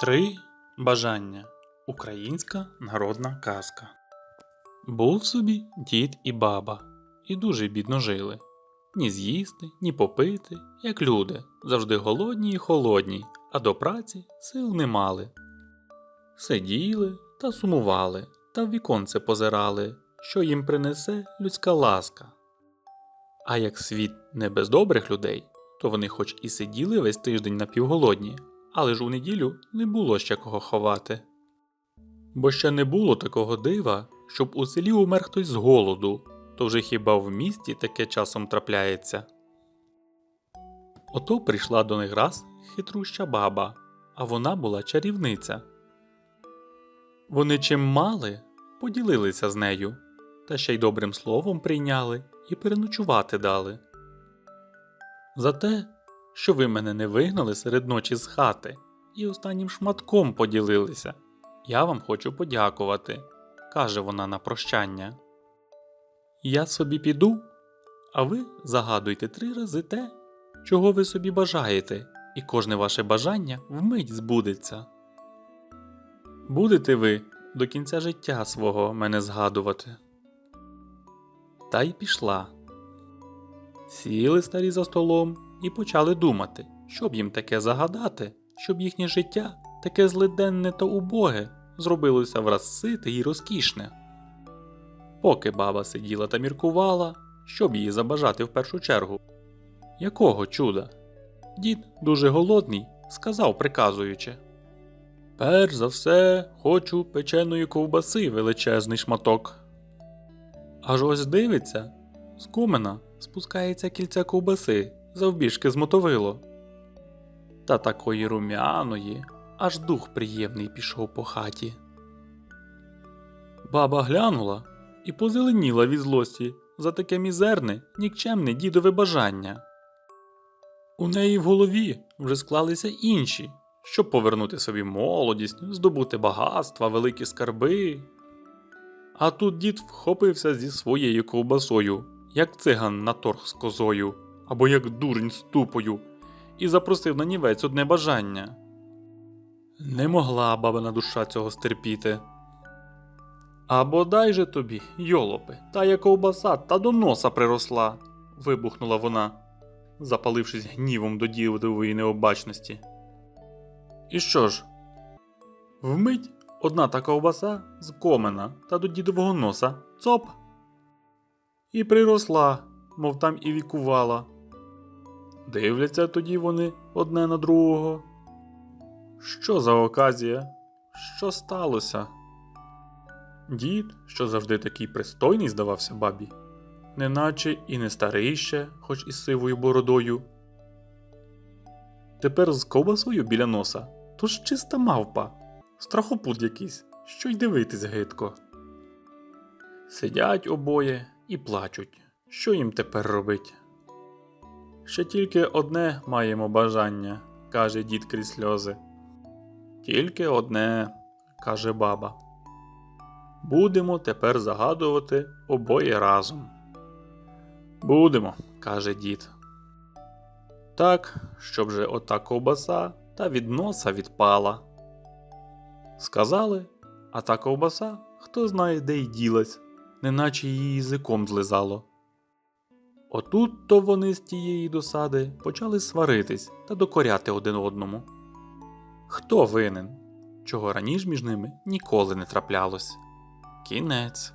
Три бажання. Українська народна казка. Був собі дід і баба, і дуже бідно жили. Ні з'їсти, ні попити, як люди, завжди голодні і холодні, а до праці сил не мали. Сиділи та сумували, та в віконце позирали, що їм принесе людська ласка. А як світ не без добрих людей, то вони хоч і сиділи весь тиждень напівголодні, але ж у неділю не було ще кого ховати. Бо ще не було такого дива, щоб у селі умер хтось з голоду, то вже хіба в місті таке часом трапляється. Ото прийшла до них раз хитруща баба, а вона була чарівниця. Вони чим мали, поділилися з нею, та ще й добрим словом прийняли і переночувати дали. За те, що ви мене не вигнали серед ночі з хати і останнім шматком поділилися. Я вам хочу подякувати, каже вона на прощання. Я собі піду, а ви загадуйте три рази те, чого ви собі бажаєте, і кожне ваше бажання вмить збудеться. Будете ви до кінця життя свого мене згадувати. Та й пішла. Сіли старі за столом і почали думати, що б їм таке загадати, щоб їхнє життя, таке злиденне та убоге, зробилося враз сите і розкішне. Поки баба сиділа та міркувала, що б їй забажати в першу чергу. Якого чуда? Дід, дуже голодний, сказав, приказуючи. Перш за все, хочу печеної ковбаси величезний шматок. Аж ось дивиться, з кумена спускається кільця ковбаси, завбіжки з мотовило. Та такої румяної, аж дух приємний пішов по хаті. Баба глянула і позеленіла від злості за таке мізерне, нікчемне дідове бажання. У неї в голові вже склалися інші, щоб повернути собі молодість, здобути багатства, великі скарби. А тут дід вхопився зі своєю ковбасою, як циган на торг з козою, або як дурень з тупою, і запросив на нівець одне бажання. Не могла бабина душа цього стерпіти. А бодай же тобі, йолопи, тая ковбаса та до носа приросла. вибухнула вона, запалившись гнівом до дідової необачності. І що ж? Вмить одна та ковбаса з комена та до дідового носа цоп. І приросла, мов там і вікувала. Дивляться тоді вони одне на другого. Що за оказія? Що сталося? Дід, що завжди такий пристойний здавався бабі, неначе і не старий ще, хоч із сивою бородою. Тепер з ковбасою біля носа, то ж чиста мавпа, страхопут якийсь, що й дивитись гидко. Сидять обоє і плачуть. Що їм тепер робить? Ще тільки одне маємо бажання, каже дід крізь сльози. Тільки одне, каже баба. Будемо тепер загадувати обоє разом. Будемо, каже дід. Так, щоб же ота ковбаса та від носа відпала. Сказали, а та ковбаса хто знає, де й ділась, неначе її язиком злизало. Отут то вони з тієї досади почали сваритись та докоряти один одному. Хто винен? Чого раніше між ними ніколи не траплялось. Кінець.